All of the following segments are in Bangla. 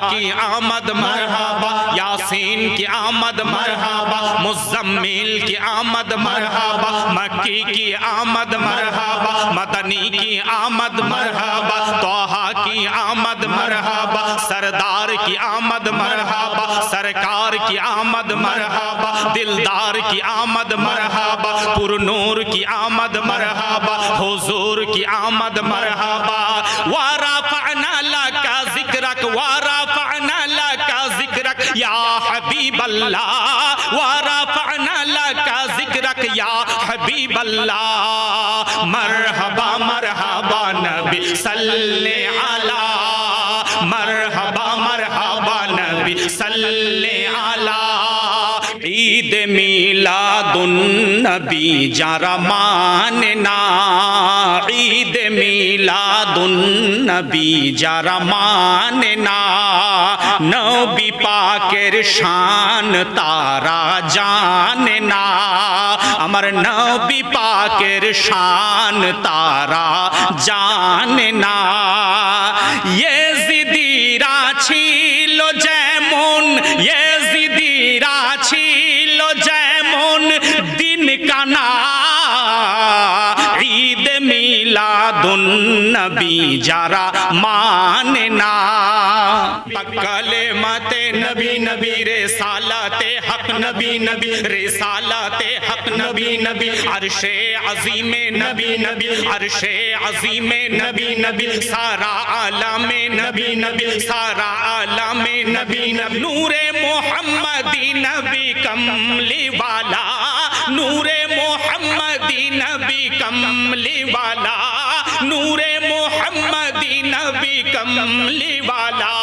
کی آمد مرحبا یاسین کی آمد مرحبا مزمل کی آمد مرحبا مکی کی آمد مرحبا مدنی کی آمد مرحبا توہا کی آمد مرحبا سردار کی آمد مرحبا سرکار کی آمد مرحبا دلدار کی آمد مرحبا پر نور کی آمد مرحبا حضور کی آمد مرحبا وارا پانا اللہ জিকরাক ওয়া রাফা'না লাকা জিকরাক ইয়া হাবিবাল্লাহ ওয়া রাফা'না লাকা জিকরাক ইয়া হাবিবাল্লাহ মারহাবা মারহাবা নবী সাল্লি আলা মারহাবা মারহাবা নবী সাল্লি আলা ঈদ মিলাদুন নবী যারা মানে না মিলাদুন যারা মানে না, নবী পাকের শান তারা জানে না। আমার নবী পাকের শান তারা জানে না। নবী যারা মানে না কালে মতে নবী নবী রে সালাতে হক নবী নবী রে সালাতে হক নবী নবী আরশে আজিমে নবী নবী আরশে আজিমে নবী নবী সারা আলমে নবী নবী সারা আলমে নবী নবী নূরে মোহাম্মদি নবী কমলি वाला नूरे मोहम्मदी नबी कमली वाला नूरे मोहम्मदी नबी कमली वाला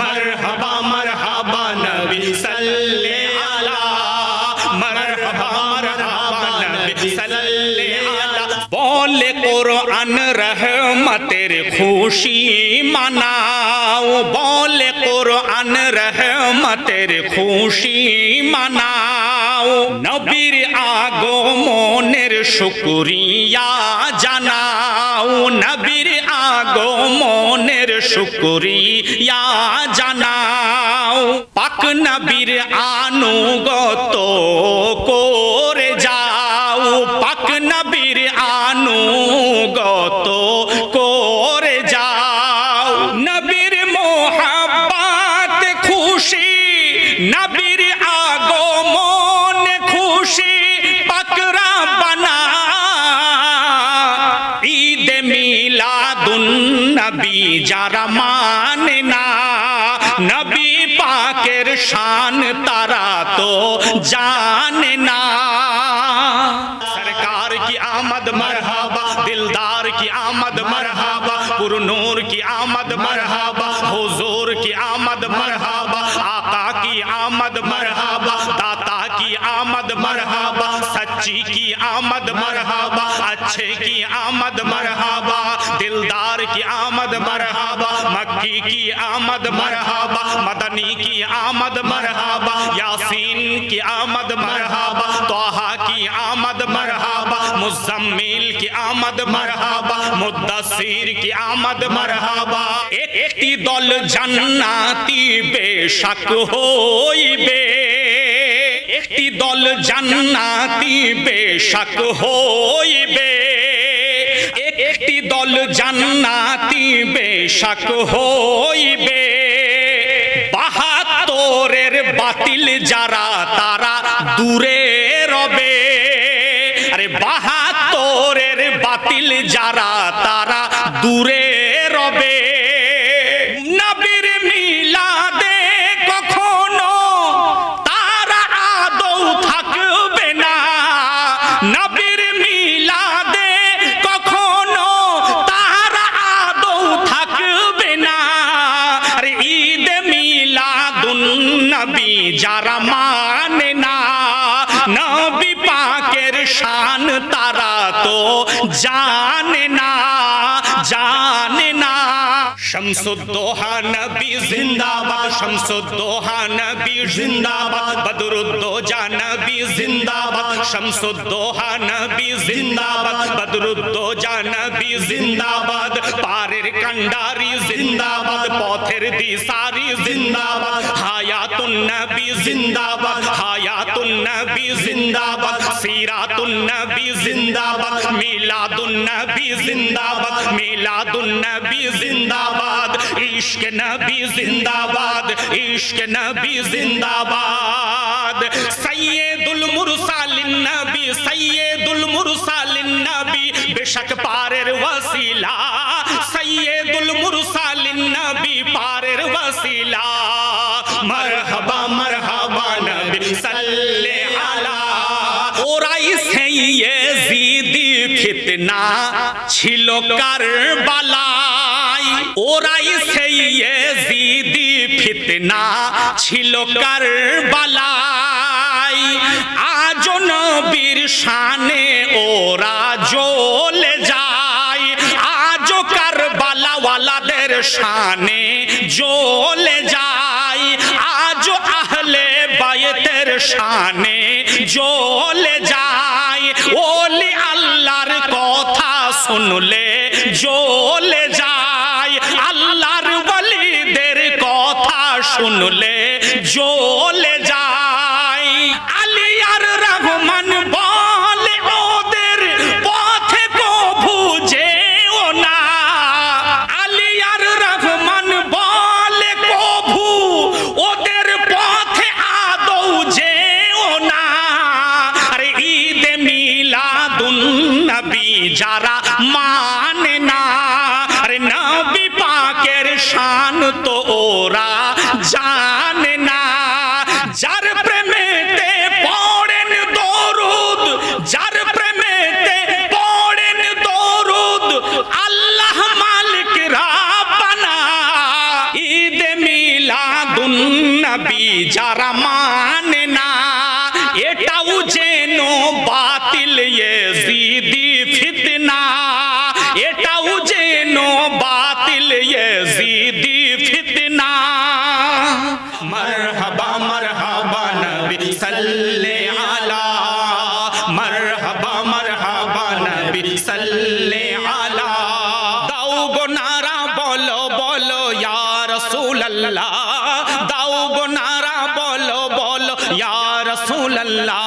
मरहबा मरहबा नबी सल्ले अला मरहबा मरहबा नबी सल्ले अला বলে কোরআন রহমতের খুশি মানাও বলে কোরআন রহমতের খুশি মানাও নবীর আগমনের শুকরিয়া জানাও নবীর আগমনের শুকরিয়া জানাও। পাক নবীর আনুগত করে যাও। পাক নবীর আনুগত نبی যারা মানে نبی پاکر شان تارا تو তো سرکار کی آمد مرحبا، دلدار کی آمد مرحبا، پرنور کی آمد مرحبا، حضور کی آمد مرحبا، آقا کی آمد مرحبا، داتا کی آمد مرحبا سچی کی آمد مرحبا اچھے کی آمد مرحبا دلدار کی آمد مرحبا مکی کی آمد مرحبا مدنی کی آمد مرحبا یاسین کی آمد مرحبا توہا کی آمد مرحبا مزمیل کی آمد مرحبا مدسیر کی آمد مرحبا ایک دل جناتی بے شک ہوئی بے একটি দল জান্নাতি বেশক হইবে। একটি দল জান্নাতি বেশক হইবে। বাহাত্তরের বাতিল যারা, তারা দূরে রবে। আরে বাহাত্তরের বাতিল যারা, তারা দূরে রবে। তারা তো জানে না জানে না শমসুদ্দোহা নবী জিন্দাবাদ শমসুদ্দোহা নবী জিন্দাবাদ বদরুদ্দোজা নবী জিন্দাবাদ শমসুদ্দোহা নবী জিন্দাবাদ বদরুদ্দোজা নবী জিন্দাবাদ পারের কান্ডারি জিন্দাবাদ, পথের দিশারি জিন্দাবাদ, হায়াতুন নবী জিন্দাবাদ, হায়াতুন নবী জিন্দাবাদ, সিরাতুন নবী জিন্দাবাদ, মিলাদুন নবী জিন্দাবাদ, মিলাদুন নবী জিন্দাবাদ, ইশক নবী জিন্দাবাদ, ইশক নবী জিন্দাবাদ। সৈয়দুল মুরসালিন নবী সৈয়দুল মুরসালিন নবী, বেশক পারের ওসিলা মারহাবা মারহাবা নবী সাল্লে আলা। ওরাই সেই জিদি ফিতনা ছিল কারবালায়। ওরাই সেই জিদি ফিতনা ছিল কারবালায়। আজ নবীর শানে ওরা জ্বলে যায়। আজ কারবালাওয়ালাদের শানে জ্বলে যায়। শানে জ্বলে যায়। ওলি আল্লাহর কথা শুনলে জ্বলে যায়। আল্লাহর বলিদের কথা শুনলে জ্বলে পাকের তো ওরা জানে না। যার প্রেমেতে পড়েন দরুদ, যার প্রেমেতে পড়েন দরুদ, আল্লাহ মালিক রাব্বানা ঈদ মিলাদুন নবী যারা মানে না, এটাও যেন বাতিল ইয়েজিদি ফিতনা। এটাও যেন বাতিল ইয়েজিদি ফিতনা মারহাবা মারহাবা নবী সাল্লে আলা মারহাবা মারহাবা নবী সাল্লে আলা দাও গো নারা বলো বলো ইয়া রাসূলুল্লাহ দাও গো নারা বলো বলো ইয়া রাসূলুল্লাহ মারহাবা